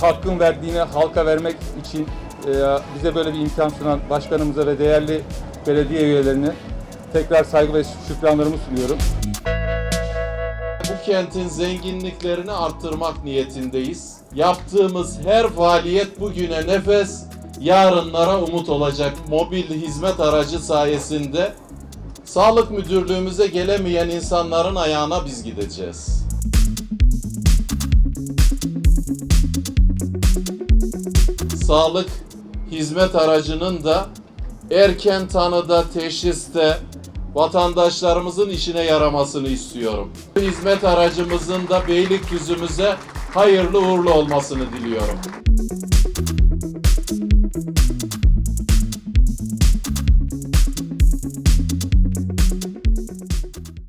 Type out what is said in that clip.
hakkın verdiğini halka vermek için e, bize böyle bir imkan sunan başkanımıza ve değerli belediye üyelerine tekrar saygı ve şükranlarımı sunuyorum. Bu kentin zenginliklerini arttırmak niyetindeyiz. Yaptığımız her faaliyet bugüne nefes, yarınlara umut olacak. Mobil hizmet aracı sayesinde sağlık müdürlüğümüze gelemeyen insanların ayağına biz gideceğiz. Sağlık hizmet aracının da erken tanıda, teşhiste vatandaşlarımızın işine yaramasını istiyorum. Hizmet aracımızın da Beylikdüzü'müze hayırlı uğurlu olmasını diliyorum.